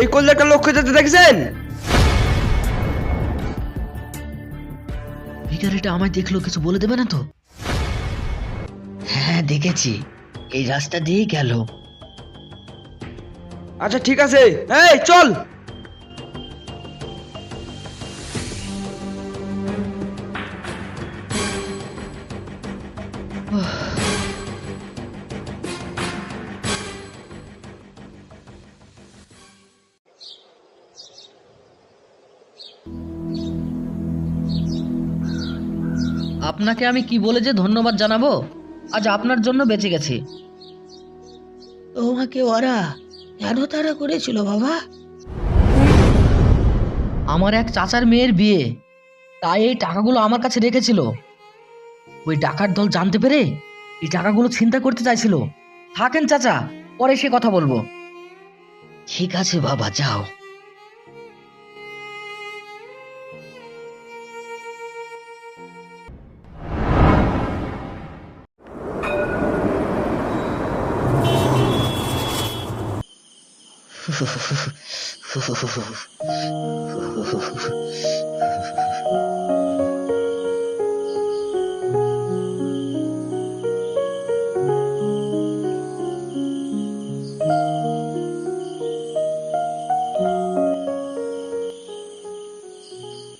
এই কল্যাণটা লক্ষ্য যেতে দেখছেন? ভিখারিটা আমায় দেখল কিছু বলে দেবে না তো? হ্যাঁ দেখেছি। এই রাস্তা দিয়েই গেল। আচ্ছা ঠিক আছে। এই চল! আপনাকে আমি কি বলে যে ধন্যবাদ জানাব? আজ আপনার জন্য বেঁচে গেছি। তোমাকে ওরা কেন তারা করেছিল বাবা। আমার এক চাচার মেয়ের বিয়ে। তাই এই টাকাগুলো আমার কাছে রেখেছিল। ওই ডাকাত দল জানতে পেরে এই টাকাগুলো চিন্তা করতে চাইছিল। থাকেন চাচা পরে সে কথা বলব। ঠিক আছে বাবা যাও।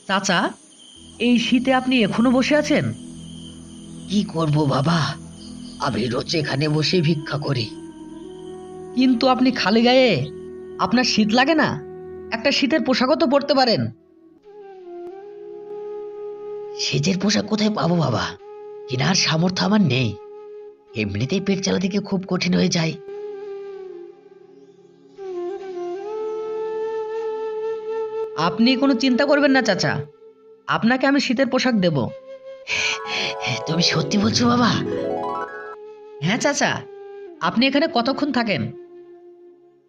চাচা এই শীতে আপনি এখনও বসে আছেন? কি করব বাবা? আমি রোজ এখানে বসে ভিক্ষা করি। কিন্তু আপনি খালি গায়ে আপনার শীত লাগে না? একটা শীতের পোশাকও তো পরতে পারেন। সেজের পোশাক কোথায় পাবো বাবা? কেনার সামর্থ্য আমার নেই। এমনিতেই পেট চালাতে গিয়ে খুব কঠিন হয়ে যায়। আপনি কোনো চিন্তা করবেন না চাচা। আপনাকে আমি শীতের পোশাক দেব। তুমি সত্যি বলছো বাবা? হ্যাঁ চাচা। আপনি এখানে কতক্ষণ থাকেন?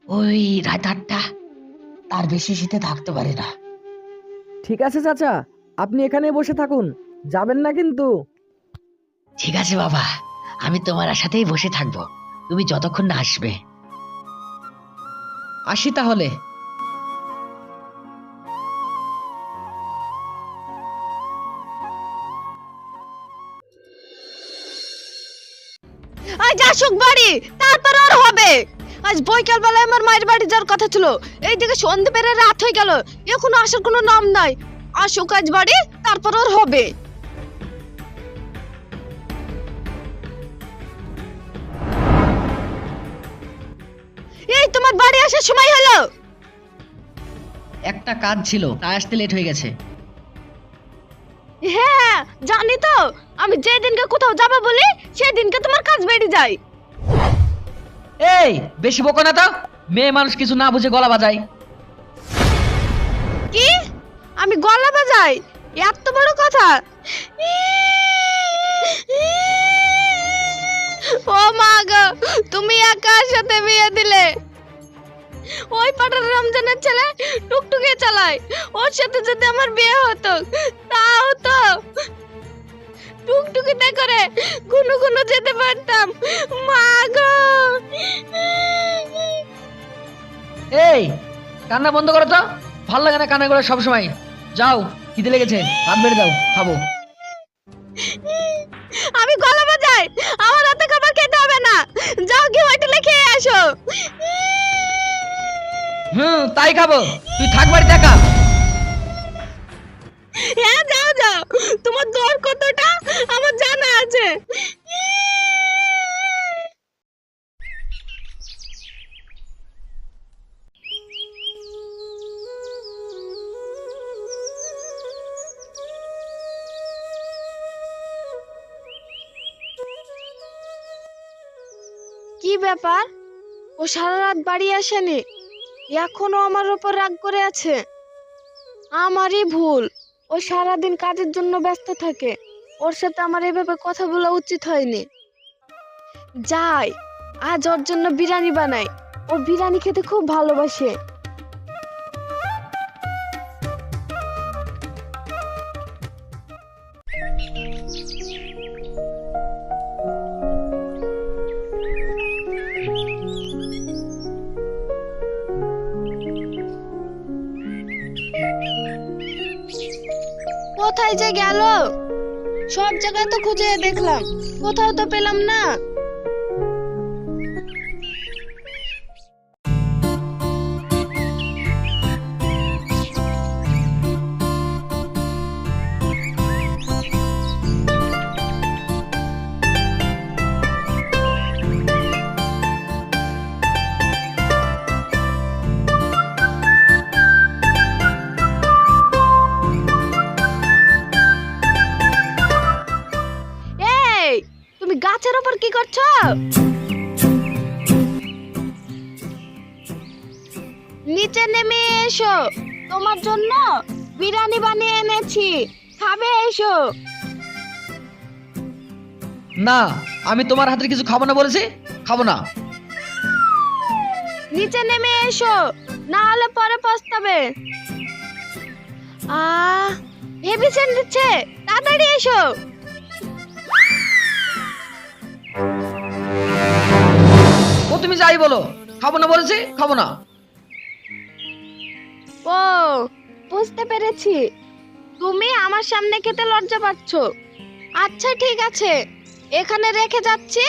ওই রাত আটটা। তার বেশি শীতে থাকতে পারে না। ঠিক আছে চাচা আপনি এখানে বসে থাকুন। যাবেন না কিন্তু। ঠিক আছে বাবা আমি তোমার আশাতেই বসে থাকব। তুমি যতক্ষণ না আসবে। আসি তাহলে। আজ আসুক বাড়ি তারপর আর হবে। আজ বৈকাল বেলায় আমার মায়ের বাড়ি যাওয়ার কথা ছিল। এইদিকে সন্ধে পেরে রাত হয়ে গেল। এখনও আসার কোনো নাম নাই। আসুক আজ বাড়ি তারপর আর হবে। এই তোমার বাড়ি আসার সময় হলো। একটা কাজ ছিল তাই আসতে লেট হয়ে গেছে। হ্যাঁ জানি তো। আমি যেদিনকে কোথাও যাব বলি সেদিনকে তোমার কাজ বেড়ে যায়। এই, বেশি বকো না তো। মেয়ে মানুষ কিছু না বুঝে গলা বাজায়। কি? আমি গলা বাজাই? এত বড় কথা। ও মা গো, তুমি একার সাথে বিয়ে দিলে। ওই পাড়ার রমজানের ছেলে টুকটুকে চালায়। ওর সাথে যদি আমার বিয়ে হতো, তাও তো। টুকটুকিতে করে গুনু গুনু যেতে পারতাম। মা গো! এই কান্না বন্ধ করো তো। ভালো লাগে না কান্না করে সবসময়। যাও খিদে লেগেছে ভাত বেড়ে দাও খাব। আমি গলা বাজাই আমার হাতে খাবার খেতে হবে না। যাও গিয়ে হোটেলে খেয়ে আসো। হুম তাই খাব। তুই থাক বাড়িতে একা। হ্যাঁ যাও যাও। তোমার দর কতটা? আমার জানা আছে। কি ব্যাপার? ও সারা রাত বাড়ি আসেনি। এখনও আমার উপর রাগ করে আছে। আমারই ভুল। ও সারাদিন কাজের জন্য ব্যস্ত থাকে। ওর সাথে আমার এভাবে কথা বলা উচিত হয়নি। যাই, আজ ওর জন্য বিরিয়ানি বানাই। ও বিরিয়ানি খেতে খুব ভালোবাসে। কোথায় যে গেল? সব জায়গায় তো খুঁজে দেখলাম। কোথাও তো পেলাম না। নিচে নেমে এসো। তোমার জন্য বিরিয়ানি বানিয়ে এনেছি। খাবে এসো। না আমি তোমার হাতের কিছু খাব না বলেছি? খাব না। নিচে নেমে এসো। না হলে পরে পস্তাবে। আ ভেবেছেন দিচ্ছে? তাড়াতাড়ি এসো। ও তুমি যাই বলো। খাব না বলেছি? খাব না। ও বুঝতে পেরেছি। তুমি আমার সামনে খেতে লজ্জা পাচ্ছ। আচ্ছা ঠিক আছে। এখানে রেখে যাচ্ছি।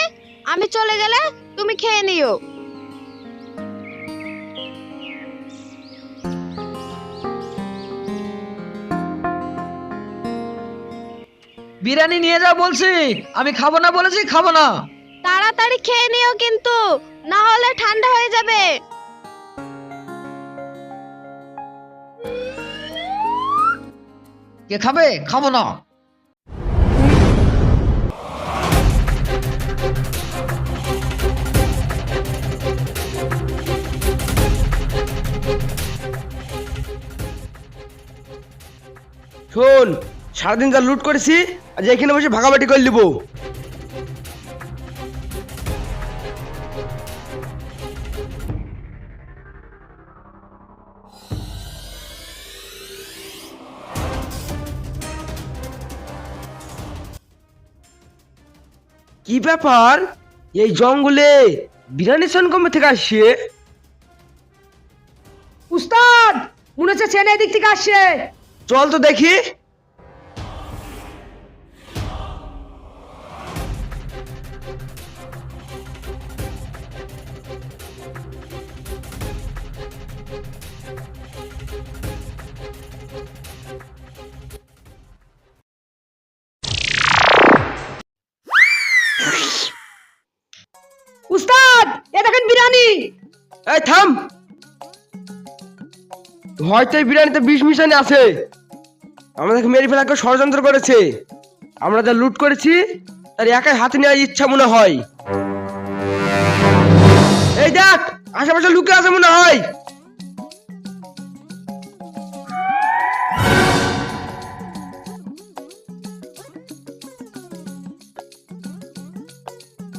আমি চলে গেলে তুমি খেয়ে নিও। বিরিয়ানি নিয়ে যাও বলছি। আমি খাব না বলেছি খাব না। তাড়াতাড়ি খেয়ে নিও কিন্তু না হলে ঠান্ডা হয়ে যাবে। কে খাবে? খাব না। শোন সারাদিন যা লুট করেছি আজ এখানে বসে ভাগাভাগি করে নিবো। কি ব্যাপার? এই জঙ্গলে বিরানি সনকমে থেকে আসছে? উস্তাদ মনে হচ্ছে চেন্নাই দিক থেকে আসছে। চল তো দেখি। এই, থাম। হয়তো এই বিরিয়ানিতে বিষ মিশানি আছে। আমাদেরকে মেরে ফেলা কেউ ষড়যন্ত্র করেছে। আমরা যা লুট করেছি, তার একাই হাতে নেওয়ার ইচ্ছা মনে হয়। এই দেখ, আশেপাশে লুকে আছে মনে হয়।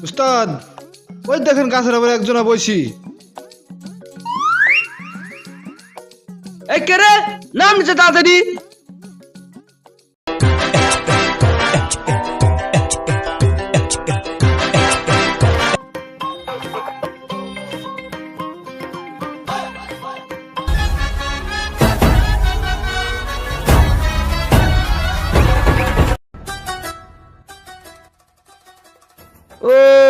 উস্তাদ ওই দেখেন গাছের আবার একজনা বসি এই রে? নাম নিচে তাড়াতাড়ি। ও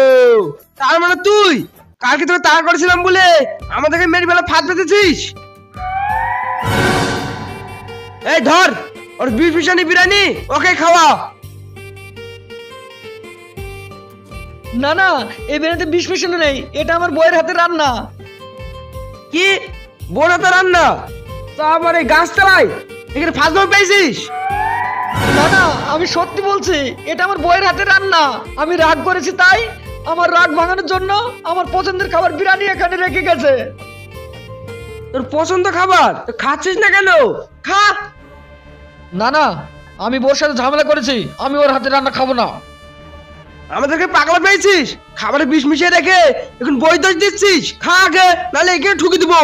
তার মানে তুই? কালকে তোকে তাড়া করেছিলাম বলে আমাদেরকে মেরে বেলা ফাঁদ পেতেছিস? এই ধর ওর বিষ মিশানি বিরিয়ানি ওকে খাওয়া। না না এই বিরিয়ানিতে বিষ মিশানো নেই এটা আমার বইয়ের হাতে রান্না। কি? বোনা হাতে রান্না? তা আবার এই গাছ তলায় এখানে ফাঁদ পেয়েছিস? না না আমি সত্যি বলছি এটা আমার বইয়ের হাতে রান্না। আমি রাগ করেছি তাই আমার রাগ ভাঙানোর জন্য আমার পছন্দের খাবার বিরিয়ানি এখানে রেখে গেছে। তোর পছন্দ খাবার? তো খাচ্ছিস না কেন? খা! না না আমি বোর সাথে ঝামেলা করেছি আমি ওর হাতে রান্না খাব না। আমাদেরকে পাগলা পেয়েছিস? খাবারে বিষ মিশিয়ে রেখে এখন বই দোষ দিচ্ছিস? খা আগে নাহলে এখানে ঠুকে দিবো।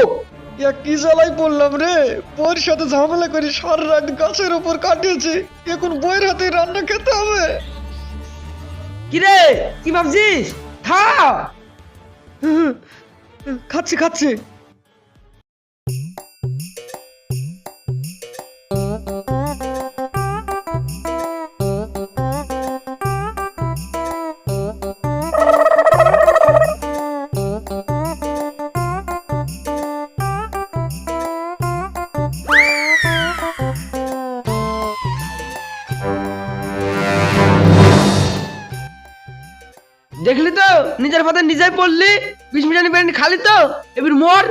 ইয়া কি জ্বালাই পড়লাম রে? বইয়ের সাথে ঝামেলা করে সারা রাত গাছের উপর কাটিয়েছি এখন বইয়ের হাতে রান্না খেতে হবে। কিরে কি ভাবছিস? খা খাচ্ছি খাচ্ছি। নিজের পথে নিজেই পড়লি? বিষ মিশানি প্যান্ট খালি তো? এবার মর।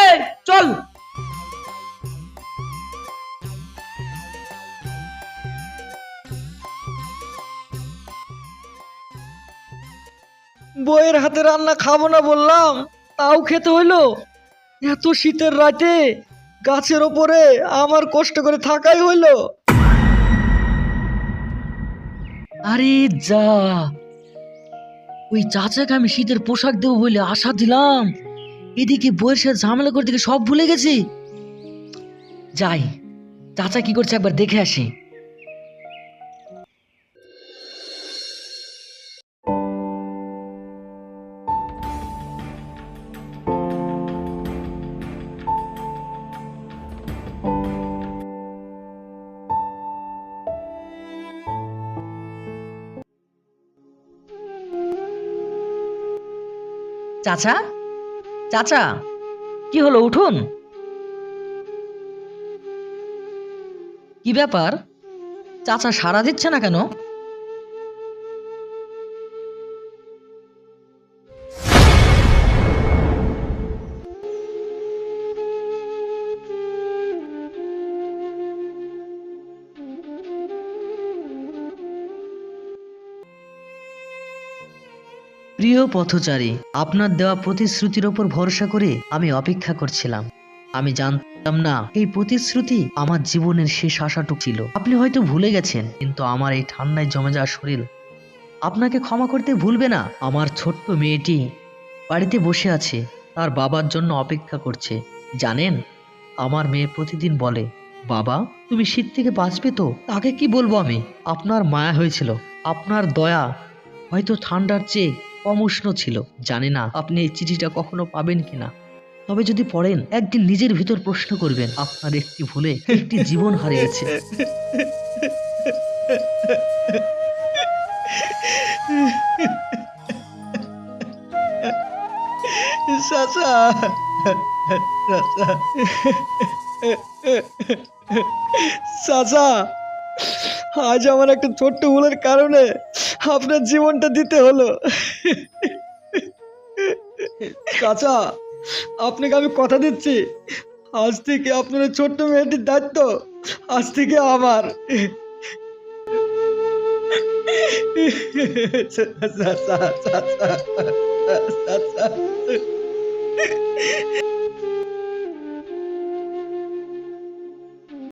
এই, চল। বইয়ের হাতে রান্না খাব না বললাম, তাও খেতে হইল? এত শীতের রাতে গাছের ওপরে আমার কষ্ট করে থাকাই হইল? আরে যা ওই চাচাকে আমি শীতের পোশাক দেবো বলে আশা দিলাম। এদিকে বইয়ের সাথে ঝামেলা করতে সব ভুলে গেছি। যাই, চাচা কি করছে একবার দেখে আসি। চাচা? চাচা কি হলো উঠুন। কি ব্যাপার? চাচা সাড়া দিচ্ছে না কেন? প্রিয় পথচারী, আপনার দেওয়া প্রতিশ্রুতির ওপর ভরসা করে আমি অপেক্ষা করছিলাম। আমি জানতাম না, এই প্রতিশ্রুতি আমার জীবনের শেষ আশাটুক ছিল। আপনি হয়তো ভুলে গেছেন, কিন্তু আমার এই ঠান্ডায় জমে যাওয়া শরীর আপনাকে ক্ষমা করতে ভুলবে না। আমার ছোট্ট মেয়েটি বাড়িতে বসে আছে, তার বাবার জন্য অপেক্ষা করছে। জানেন, আমার মেয়ে প্রতিদিন বলে, বাবা, তুমি শীত থেকে বাঁচবে তো? তাকে কি বলব আমি? আপনার মায়া হয়েছিল। আপনার দয়া হয়তো ঠান্ডার চেয়ে কম উষ্ণ ছিল, জানি না আপনি এই চিঠিটা কখনো পাবেন কিনা। তবে যদি পড়েন, একদিন নিজের ভিতর প্রশ্ন করবেন, আপনার একটি ভুলে একটি জীবন হারিয়েছে। চাচা চাচা আজ আমার একটা ছোট্ট ভুলের কারণে আপনার জীবনটা দিতে হলো। চাচা, আপনাকে আমি কথা দিচ্ছি। আজ থেকে আপনার ছোট্ট মেয়েটির দায়িত্ব আজ থেকে আমার। চাচা চাচা চাচা।